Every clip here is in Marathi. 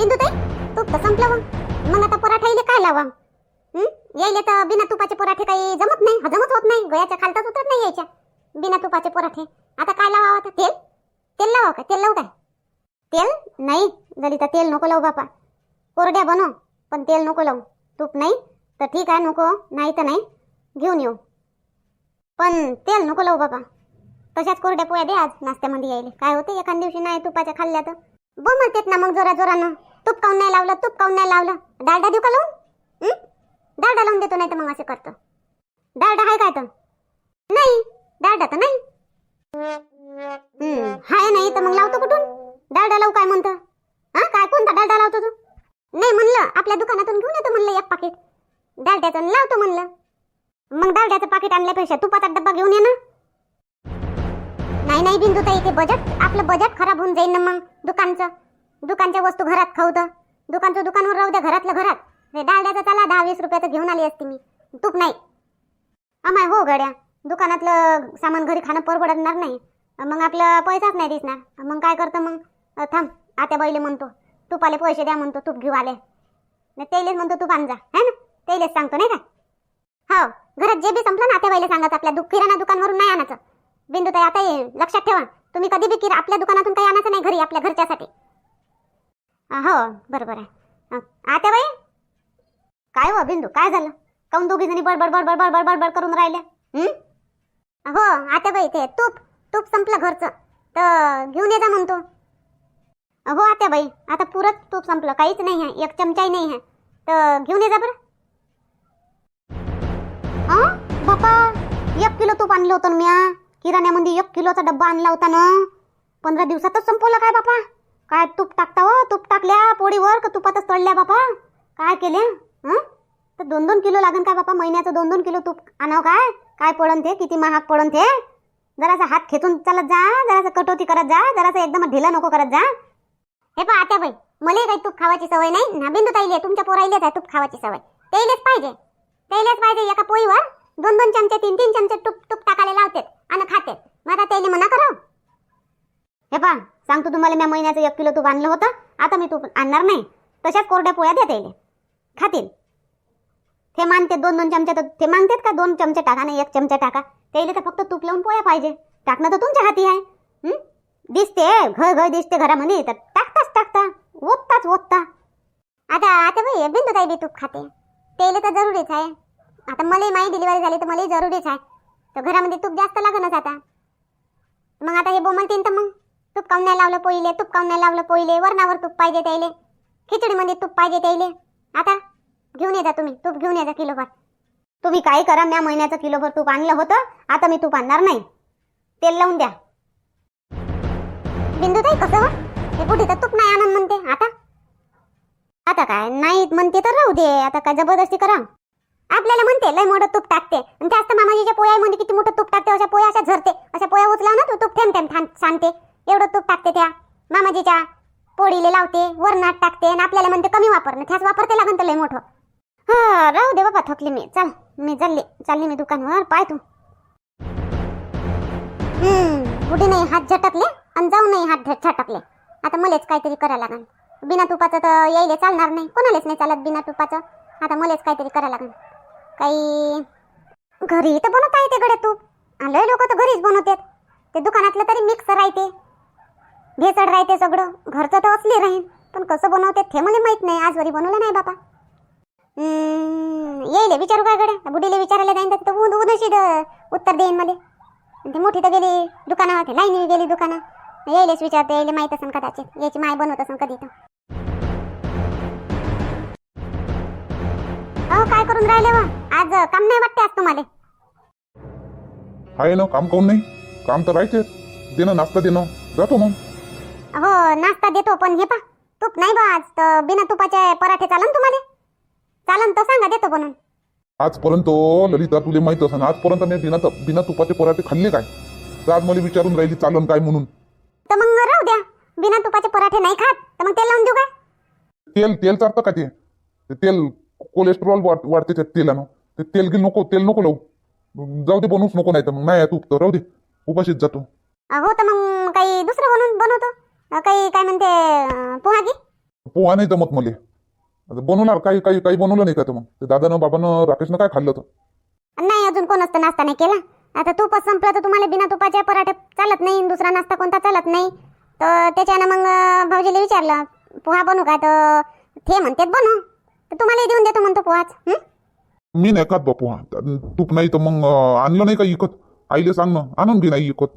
बिंदू ताई तूप तर संपलं हो. मग आता पराठा इले काय लावा? यायले तर बिना तुपाचे पराठे काही जमत नाही हजमच होत नाही. गयाच्या खालताच उतरत नाही यायच्या. बिना तुपाचे पराठे. आता काय लावा आता? तेल? तेल लावा का? तेल लावू काय? तेल? नाही. ललिता तेल नको लावू बापा. कोरड्या बनव पण तेल नको लावू. तूप नाही तर ठीक आहे नको. नाही तर नाही. घेऊन येऊ. पण तेल नको लावू बाबा तशाच कोरड्या पोळ्या द्या आज नाश्त्यामध्ये यायले. काय होते एखाद दिवशी नाही तुपाच्या खाल्ल्या तर. बोमलतेत ना मग जोरा जोरानं तूप काऊन नाही लावलं तूप काऊन नाही लावलं? डालडा देऊ का लावून? हं? डालडा लावून देतो नाही तर मग असं करतो. डालडा आहे काय तर नाही डालडा तर नाही. हाय नाही तर मग लावतो कुठून? डालडा लावू काय म्हणतं? हा काय कोणता डालडा लावतो तू? नाही म्हणलं आपल्या दुकानातून घेऊन येतो म्हणलं एक पाकिट डालड्याचं लावतो म्हणलं. मग डालड्याचं पाकिट आणल्यापेक्षा तुपाचा डब्बा घेऊन ये ना. नाही नाही बिंदू ताई ते बजेट आपलं बजेट खराब होऊन जाईल ना मग दुकानचं. दुकानच्या वस्तू घरात खाऊ तर दुकानचं दुकानवर राहू द्या घरातलं घरात. हे डालड्याचं चला दहा वीस रुपयाचं घेऊन आली असते मी. तूप नाही. अमाय हो गड्या. दुकानातलं सामान घरी खाणं परवडणार नाही. मग आपलं पैसाच नाही दिसणार. मग काय करतं मग? थांब. आत्या बैले म्हणतो तुपाले पैसे द्या म्हणतो तूप घेऊ आले. नाही तेलेच म्हणतो तूप आणजा है ना? तेलेच सांगतो नाही का? हो. घरात जे बी संपलं ना आत्या बैले सांगायचं आपल्या दु किराणा दुकानवरून नाही आणायचं. बिंदू ताई आता हे लक्षात ठेवा. तुम्ही कधी बी किरा आपल्या दुकानातून काही आणायचं नाही घरी आपल्या घरच्यासाठी. हो बरोबर आहे. आता बाई? काय हो बिंदू काय झालं? काऊन दोघी जणी बडबड बडबड बडबड बडबड करून राहिल्या? हो? आता बाई ते तूप तूप संपलं घरचं. तर घेऊन ये जा म्हणतो. हो आता बाई आता पुरत तूप संपलं काहीच नाही आहे एक चमचाही नाही आहे. तर घेऊन ये जा बरं. बापा एक किलो तूप आणलं होतं ना किराण्यामध्ये एक किलोचा डब्बा आणला होता ना? पंधरा दिवसातच संपवलं काय बापा? काय तूप टाकता हो? तूप टाकल्या पोळीवर का तुपातच तळल्या बापा? काय केले? हं? तर दोन दोन किलो लागेल काय बापा? महिन्याचं दोन दोन किलो तूप आणाव काय? काय पडन ते? किती महाग पडन ते? जरासा हात खेचून चालत जा जरासा कटोती करत जा जरासा एकदम ढिला नको करत जा. हे पहा आता बाई मला काही तूप खावायची सवय नाही. ना बिंदू ताईले तुमच्या पोराईलेच आहे तूप खावायची सवय. त्याइलेच पाहिजे. त्याइलेच पाहिजे एका पोळीवर. दोन दोन चमचे तीन तीन चमचे तूप तूप टाकायला लावते आणि खाते मग आता त्याइले म्हणा करा हे पहा सांगतो तुम्हाला म्या महिन्याचं एक किलो तूप आणलं होतं. आता मी तूप आणणार नाही. तशाच कोरड्या पोळ्या द्या त्याइले खातील. ते मानते दोन दोन चमचे तर ते मानतात का? दोन चमचे टाका नाही एक चमचा टाका. त्याला तर फक्त तूप लावून पोळ्या पाहिजे. टाकणं तर तुमच्या हाती आहे. दिसते. घर घर दिसते घरामध्ये. तर टाकताच टाकता. ओतताच ओतता. आता आता बाई बिंदू ताई बी तूप खाते. त्याला तर जरुरीच आहे. आता मलाही माही डिलिव्हरी झाली तर मलाही जरुरीच आहे. तर घरामध्ये तूप जास्त लागणच आता. मग आता हे बोमलतीन तर मग? तूप काऊन नाही लावलं पोईले तूप काऊन नाही लावलं पोईले वरणावर तूप पाहिजे त्याले. खिचडीमध्ये तूप पाहिजे त्याले. आता घेऊन ये जा तुम्ही तूप घेऊन ये जा किलोभर. तुम्ही काही करा म्या महिन्याचं किलोभर तूप आणलं होतं आता मी तूप आणणार नाही. तेल लावून द्या. बिंदू ताई कसं हो? हे? कुठे तर तूप नाही आणून म्हणते आता? आता काय? नाही म्हणते तर राहू दे आता काय जबरदस्ती करा. आपल्याला म्हणते लय मोठं तूप टाकते. आणि जास्त मामाजीच्या पोयामध्ये किती मोठं तूप टाकते अशा पोया अशा झरते अशा पोया उचला ना तू तूप थेंब थेंब थांब सांगते. एवढं तूप टाकते त्या मामाजीच्या पोळीले लावते वरणात टाकते आणि आपल्याला म्हणते कमी वापरणं त्याच वापरते लागन तर लय मोठं. हा राहू दे बाबा थकली मी. चल मी चालली. चालली मी दुकानवर. पाय तू. हम्म नाही हात झटकले आणि जाऊ नाही हात झट- झटकले. आता मलेच काहीतरी करायला लागन. बिना तुपाचं तर यायले चालणार नाही. कोणालाच नाही चालत बिना तुपाचं. आता मलेच काहीतरी करायला लागन. काही घरी तर बनवता येते गड्या तूप. आणि लय लोक तर घरीच बनवतात. ते दुकानातलं तरी मिक्स राहते भेसळ राहते सगळं. घरचं तर असली राहीन. पण कसं बनवते ते मला माहीत नाही. आजवरी बनवलं नाही बापा. येईल विचारू काय गड्या? बुडीले विचारायला जाईन तर ऊन उदशी उत्तर देईन मध्ये ते ती मोठी तर गेली दुकानावर ते लाईनी गेली दुकानात येईलच विचारते येईल माहीत असेल कदाचित. याची माय बनवत असेल कधी तर. अहो काय करून राहिले वा? आज काम नाही वाटते आज तुम्हाला. आहे ना काम काऊन नाही? काम तर राहायचेच देणं नाश्ता देणं जातो मग. हो नाश्ता देतो पण हे पा तूप नाही बा आज तर बिना तुपाचे पराठे चालन तुम्हाला? चालन तर सांगा देतो बनवून. आजपर्यंत ललिता तुला माहीत असं आजपर्यंत मी बिना बिना तुपाचे पराठे खाल्ले काय? तर आज मला विचारून राहिली चालन काय म्हणून? तर मग राहू द्या बिना तुपाचे पराठे नाही खात तर मग ते लावून देऊ काय? तेल तेल चालतं का ते? ते तेल कोलेस्ट्रॉल वाढ वाढते त्या तेलानं. ते तेल गी नको तेल नको लावू. जाऊ दे बनवूच नको नाही तर मग. नाही आहे तूप तर राहू दे. उपाशीच जातो. हो तर मग काही दुसरं बनवून बनवतो? काही काय म्हणते पोहा की पोहा नाही जमत मले. आता बनवणार काही काही काही बनवलं नाही का तर मग? ते दादानं बाबानं राकेशनं काय खाल्लं तर नाही अजून कोणच तर नाश्ता नाही केला. आता तूपच संपलं तर तुम्हाला बिना तुपाचे पराठे चालत नाही दुसरा नाश्ता कोणता चालत नाही. तर त्याच्यानं मग भाऊजीला विचारलं पोहा बनवू का? तर ते म्हणतात बनव. तर तुम्हाला देऊन देतो म्हणतो पोहाच हं? मी नाही खात बा पोहा. तूप नाही तर मग अं, आणलं नाही का इकत? आईले सांग ना आणून घे नाही इकत.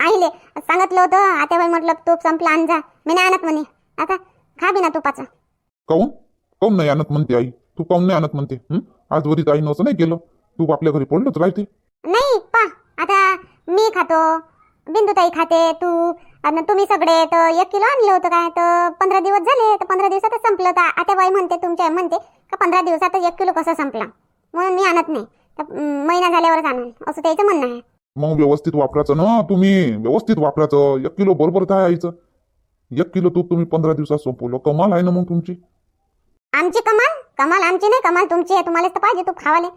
आईले सांगितलं होतं आता बाई म्हटलं तूप संपलं आण जा. मी नाही आणत म्हणे. आता खा बिना तुपाचं. काऊन? काऊन नाही आणत म्हणते आई? तू काऊन नाही आणत म्हणते? हं? आजवरीच आईनं असं नाही केलं. तू आपल्या घरी पडलंच राहते. नाही पा. आता मी खातो. बिंदुताई खाते तू. तुम्ही सगळे तर एक किलो आणलं होतं काय? तर पंधरा दिवस झाले तर पंधरा दिवसातच संपलं. तर आता बाई म्हणते तुमच्या म्हणते का पंधरा दिवसातच एक किलो कसं संपला? म्हणून मी आणत नाही. तर अं, महिना झाल्यावरच आणून. असं त्याचं म्हणणं आहे. मग व्यवस्थित वापरायचं. ना तुम्ही व्यवस्थित वापरायचं. एक किलो बरोबर काय आईचं? एक किलो तूप तुम्ही पंधरा दिवसात संपवलं. कमाल आहे ना मग तुमची? आमची कमाल? कमाल आमची नाही कमाल तुमची आहे. तुम्हालाच तर पाहिजे तू खावाले.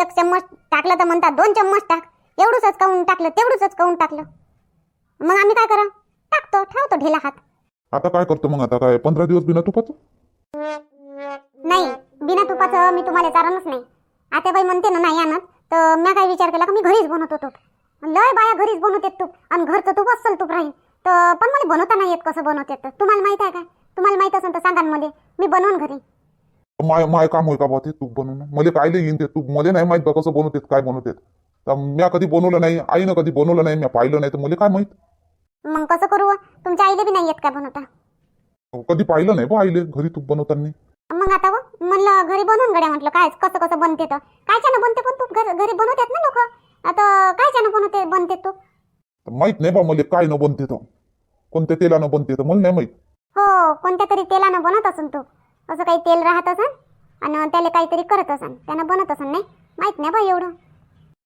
एक चम्मच टाकलं तर म्हणतात दोन चम्मच टाक. एवढंच काऊन टाकलं? तेवढंच काऊन टाकलं? मग आम्ही काय करा? टाकतो ठेवतो ढिला हात. आता काय करतो मग? आता काय पंधरा दिवस बिना तुपाचं? नाही बिना तुपाचं मी तुम्हाला चारणच नाही. आता बाई म्हणते ना नाही आणत. तर मी काय विचार केला का मी घरीच बनवतो तूप. लय बाया घरीच बनवते तूप आणि घरचं तूप असेल तूप राहील तर पण मला बनवता नाही येत कसं बनवते तर. तुम्हाला माहीत आहे का? तुम्हाला माहीत असेल तर सांगा मला. मी बनवून घरी. माय माय काम होय का बा ते तूप बनवणं? मला काय येईन ते तूप? मला नाही माहीत बा कसं बनवतात काय बनवतात. तर म्या कधी बनवलं नाही आईनं कधी बनवलं नाही म्या पाहिलं नाही तर मला काय माहीत? मग कसं करू? तुमच्या आईला बी नाही येत का बनवता? कधी पाहिलं नाही बा आईले घरी तूप बनवताना. मग आता म्हणलं घरी बनवून गड्या म्हटलं. काय कसं कसं बनते तर? कायच्यानं बनते पण तूप? घर घरी बनवतात ना लोक. आता कायच्यानं बनवते बनते तर माहीत नाही बा मला काय न बनते तर कोणत्या तेलानं बनते तर मला नाही माहीत. हो कोणत्या तरी तेलानं बनत असन तूप असं काही तेल राहत असन आणि त्याला काहीतरी करत असन त्यानं बनत असन नाही? माहीत नाही बा एवढं.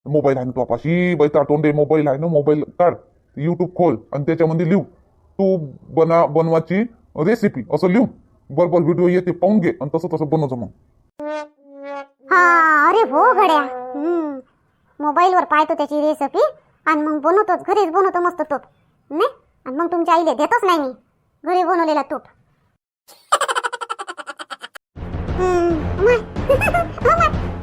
मोबाईल आहे ना तुपाशी बैता तोंडे मोबाईल आहे ना? मोबाईल काढ युट्यूब खोल आणि त्याच्यामध्ये लिहू. तू बना बनवाची रेसिपी असं लिहू. बरोबर व्हिडिओ येते पाहून घे आणि तसं तसं बनवचं मग. हा अरे हो घड्या. मोबाईलवर पाहतो त्याची रेसिपी आणि मग बनवतोच. घरीच बनवतो मस्त तूप. नाही आणि मग तुमच्या आईले देतोच नाही मी. घरी बनवलेला तूप.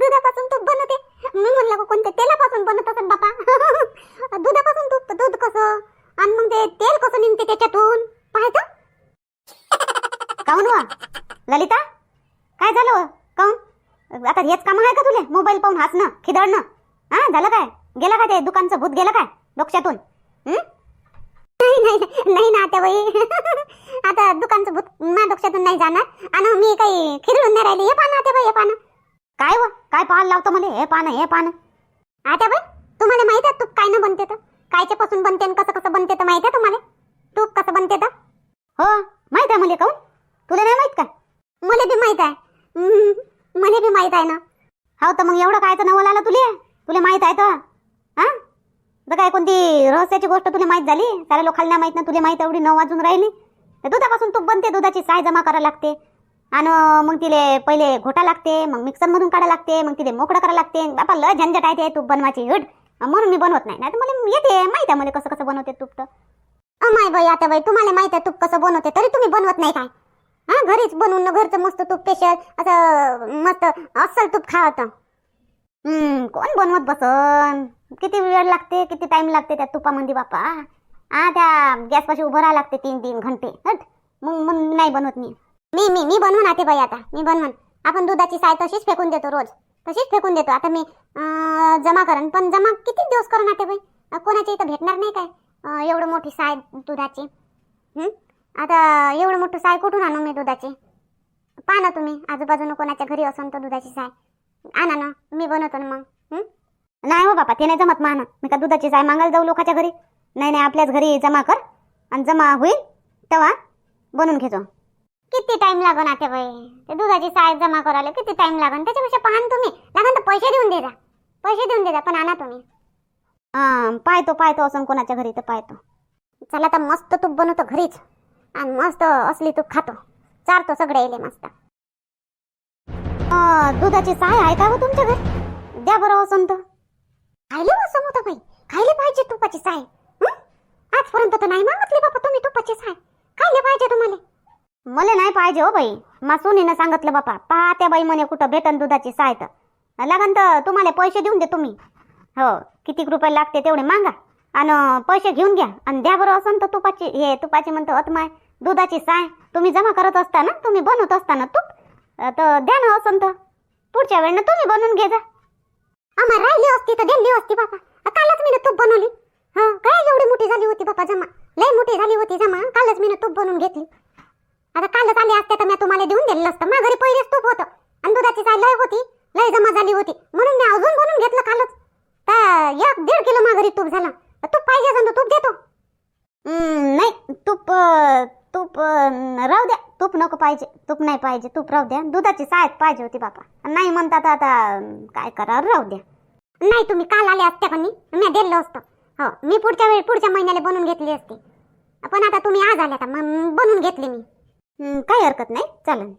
दुधापासून तूप बनवते. मी म्हणलं का कोणत्या तेलापासून बनवत असेल बापा? दुधापासून तूप दूध कसं? आणि मग ते तेल कसं निघते त्याच्यातून? पाहतो. काऊन वा? ललिता? आता हेच काम आहे का तुले? मोबाईल पाहून हसणं खिदळणं? हा झालं काय? गेलं का ते दुकानचं भूत गेलं काय? डोक्यातून? नाही नाही नाही ना आता बाई. आता दुकानचं भूत ना डोक्यातून नाही जाणार. आणि मी काही खिदळून नाही राहिली. हे पानं आता बाई हे पानं. काय व? काय पाहायला लावतं मला? हे पानं हे पानं. आता बाई तुम्हाला माहीत आहे तूप काय ना बनते तर? कायच्या पासून बनते आणि कसं कसं बनते तर माहीत आहे तुम्हाला? तूप कसं बनते तर? हो माहीत आहे मला काऊन तुला नाही माहीत का मला बी माहीत आहे. मला बी माहीत आहे ना. हो तर मग एवढं कायचं नवल आलं तुले? तुला माहीत आहे तर. हा? तर काय कोणती रहस्याची गोष्ट तुला माहीत झाली? सारे लोकांना नाही माहीत ना तुला माहीत एवढी नऊ वाजून राहिली? तर दुधापासून तूप बनते दुधाची साय जमा करायला लागते. आणि मग तिले पहिले घोटा लागते मग मिक्सरमधून काढा लागते मग तिथे मोकळं करायला लागते. बापा लय झंझट आहे ते तूप बनवायची हट. म्हणून मी बनवत नाही. नाही तर मला येते माहीत आहे मला कसं कसं बनवते तूप तर. माय बाई आता बाई तुम्हाला माहीत आहे तूप कसं बनवते तरी तुम्ही बनवत नाही काय? हा घरीच बनवून ना घरचं मस्त तूप स्पेशल असं मस्त अस्सल तूप खावतं हम्म कोण बनवत बसन? किती वेळ लागते किती टाइम लागते त्या तुपामध्ये बापा? हा त्या गॅसपाशी उभं राहा लागते तीन तीन घंटे हट. मग मग नाही बनवत मी. मी मी मी बनवून आते बाई आता मी बनवून. आपण दुधाची साय तशीच फेकून देतो रोज. तशीच फेकून देतो. आता मी अं, जमा करन पण जमा किती दिवस करून आते बाई? कोणाच्या इथं भेटणार नाही काय? एवढं मोठी साय दुधाची. हम्म? आता एवढं मोठं साय कुठून आणू मी दुधाची? पहा ना तुम्ही आजूबाजूनं कोणाच्या घरी असन तर दुधाची साय. आणा ना मी बनवतो ना मग? नाही हो बापा ते नाही जमत मान मी का दुधाची साय मागायला जाऊ लोकांच्या घरी? नाही नाही आपल्याच घरी जमा कर आणि जमा होईल तेव्हा बनवून घेतो. किती टाइम लागन आता बाई? ते दुधाची साय जमा करायला किती टाइम लागन? त्याच्यापेक्षा पाहा ना तुम्ही. लागन तर पैसे देऊन दे जा पैसे देऊन दे जा पण आणा तुम्ही. हा पाहतो पाहतो असं कोणाच्या घरी तर पाहतो. चला तर मस्त तूप बनवतो घरीच. आणि मस्त असली तूप खातो. चारतो सगळे येले मस्त. दुधाची साय आहे का हो तुमच्या घरी? द्या बरं वसंत. तर खायला हो असं बाई खायले पाहिजे तुपाची साय. आजपर्यंत तर नाही मागितली बापा तुम्ही तुपाची साय. खायले पाहिजे तुम्हाला. मला नाही पाहिजे हो बाई. मा सुनीनं सांगितलं बापा पहा त्या बाई म्हणे कुठं भेटन दुधाची साय तर. लागन तर तुम्हाला पैसे देऊन दे तुम्ही. हो किती रुपये लागते तेवढे मागा. आणि पैसे घेऊन घ्या. आणि द्या बरं असं तर तुपाची हे तुपाची म्हणतो अतमाय दुधाची साय. तुम्ही जमा करत असताना तुम्ही बनवत असताना तूप तर द्या ना असं तर पुढच्या वेळेनं तुम्ही बनवून घे जा. आम्हाला राहिली असती तर दिली असती बाबा कालच मी तूप बनवली. हा काय एवढी मोठी झाली होती बाबा जमा. लय मोठी झाली होती जमा. कालच मी तूप बनवून घेतली. आता कालच आली असते तर मी तुम्हाला देऊन दिलेलं असतं. माझ्या घरी पहिलेच तूप होतं. आणि दुधाची साय लय होती लय जमा झाली होती. म्हणून मी अजून बनवून घेतलं कालच. तर एक दीड किलो माझ्या घरी तूप झाला. तूप पाहिजे असेल तर तूप देतो नाही तूप तूप राहू द्या. तूप नको पाहिजे तूप नाही पाहिजे तूप राहू द्या. दुधाची सायत पाहिजे होती बापा. नाही म्हणतात आता काय करा राहू द्या. नाही तुम्ही काल आले असते का मी दिलं असतं. हो मी पुढच्या वेळी पुढच्या महिन्याला बनवून घेतली असती. पण आता तुम्ही आज आल्या का मग बनवून घेतली मी. काही हरकत नाही. चालेल.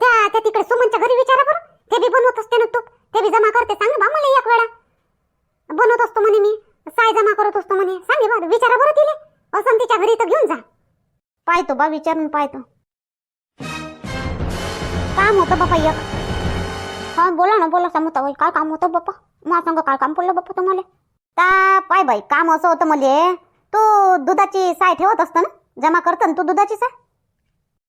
त्या त्या तिकडे सुमनच्या घरी विचारा बरं. ते बी बनवत असते ना तूप. ते बी जमा करते. सांग बा मला एक वेळा. बनवत असतो म्हणे मी. साय जमा करत असतो म्हणे. सांगे बरं विचारा बरं तिले. असं तिच्या घरी तर घेऊन जा. पाहतो बा विचारून पाहतो. काम होतं बापा एक. हा बोला ना बोला समोता बाई काय काम होतं बाप्पा मला सांग काय काम पडलं बाप्पा तुम्हाला? ता पाय बाई काम असं होतं मले. तू दुधाची साय ठेवत असतो ना? जमा करतो ना तू दुधाची साय?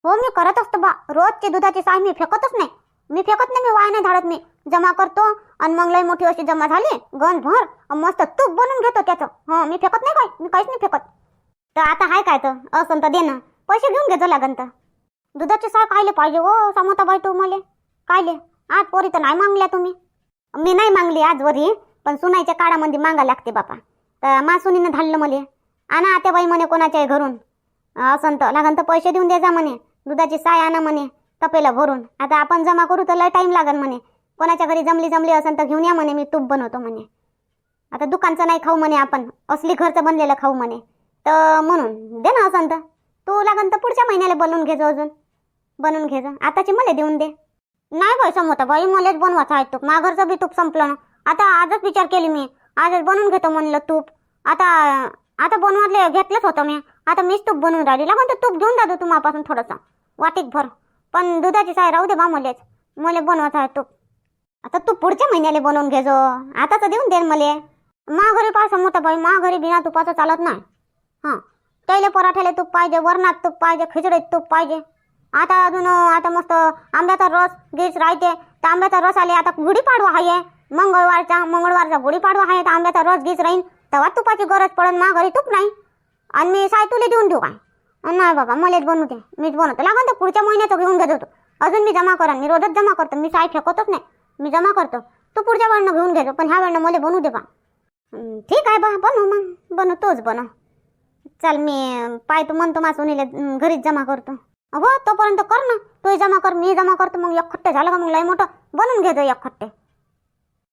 हो मी करत असतो बा. रोजची दुधाची साय मी फेकतच नाही. मी फेकत नाही मी वाया नाही धाडत नाही जमा करतो आणि मग लई मोठी अशी जमा झाली गंज भर मस्त तूप बनवून घेतो त्याचं. हं मी फेकत नाही काय? मी काहीच नाही फेकत. तर आता हाय काय तर? असं तर दे ना पैसे घेऊन घे लागन तर. दुधाची साय कायले पाहिजे हो समोताबाई तू मले. कायले? आज पोरी तर नाही मागल्या तुम्ही. मी नाही मागली आजवरी पण सुनाईच्या काळामध्ये मागा लागते बापा. तर मा सुनीनं धाडलं मले. आणा आता बाई म्हणे कोणाच्या घरून. असं तर लागन तर पैसे देऊन दे जा म्हणे. दुधाची साय आणा म्हणे तपेला भरून. आता आपण जमा करू तर लय टाईम लागन म्हणे. कोणाच्या घरी जमली जमली असेल तर घेऊन या म्हणे मी तूप बनवतो म्हणे. आता दुकानचं नाही खाऊ म्हणे आपण असली घरचं बनलेलं खाऊ म्हणे. तर म्हणून दे ना असं तर. तू लागन तर पुढच्या महिन्याला बनवून घेजो अजून. बनवून घेजो आताची मला देऊन दे. नाही बाई समोता बाई मलाच बनवायचं आहे तूप. माघरचं बी तूप संपलं ना. आता आजच विचार केली मी. आजच बनवून घेतो म्हणलं तूप. आता आता बनवायला घेतलंच होतं मी. आता मीच तूप बनवून राहिली. लागून तर तूप घेऊन जातो तुम्हापासून थोडंसं. वाटीत भर पण दुधाची साय राहू दे बा मलेच. मला बनवायचं आहे तूप. आता तू पुढच्या महिन्याला बनवून घेजो. आता तर देऊन दे मले. मा घरी पाय समोता बाई मा घरी बिना तुपाचं चालत नाही. हां. त्याला पराठ्याला तूप पाहिजे वरणात तूप पाहिजे खिचडीत तूप पाहिजे. आता अजून आता मस्त आंब्याचा रस गीच राहते. तर आंब्याचा रस आले आता गुढीपाडवा आहे मंगळवारचा मंगळवारचा गुढीपाडवा आहे तर आंब्याचा रस गीस राहीन. तेव्हा तुपाची गरज पडेल मा घरी तूप नाही. आणि मी साय तुला देऊन देऊ काय? नाही बाबा मलाच बनवते. मीच बनवतो. लागन तर पुढच्या महिन्याचं घेऊन घेतो होतो अजून मी जमा करा मी रोजच जमा करतो. मी साय फेकतच नाही. मी जमा करतो. तू पुढच्या वेळेनं घेऊन घेतो पण ह्या वेळेनं मला बनवू दे बा. ठीक आहे बा बनव मग. बनव तोच बनव. चल मी पाय तू म्हणतो मा सुनीले घरीच जमा करतो. हो तोपर्यंत कर ना. तू जमा कर मी जमा करतो. मग एक खट्टे झालं का मग लय मोठं? बनवून घेतो एक खट्टे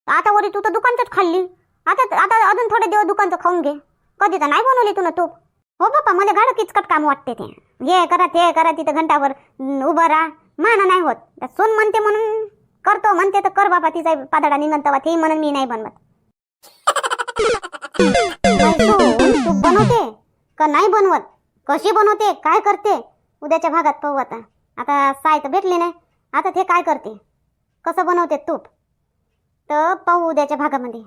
आता वरी तू तर दुकानचंच खाल्ली. आता आता अजून थोडे दिवस दुकानचं खाऊन घे. कधी तर नाही बनवली तू ना तूप हो बापा मला गाडं किचकट काम वाटते ते. हे करा ते करा तिथं घंटाभर उभं राहा. मान नाही होत. सोन म्हणते म्हणून. करतो म्हणते तर कर बाबा तिचा पादडा निघन तेव्हा ते म्हणून मी नाही बनवत. हो, तू तूप बनवते का नाही बनवत? कशी बनवते काय करते? उद्याच्या भागात पाहू आता. आता साय तर भेटली नाही. आता ते काय करते? कसं बनवते तूप? तर पाहू उद्याच्या भागामध्ये.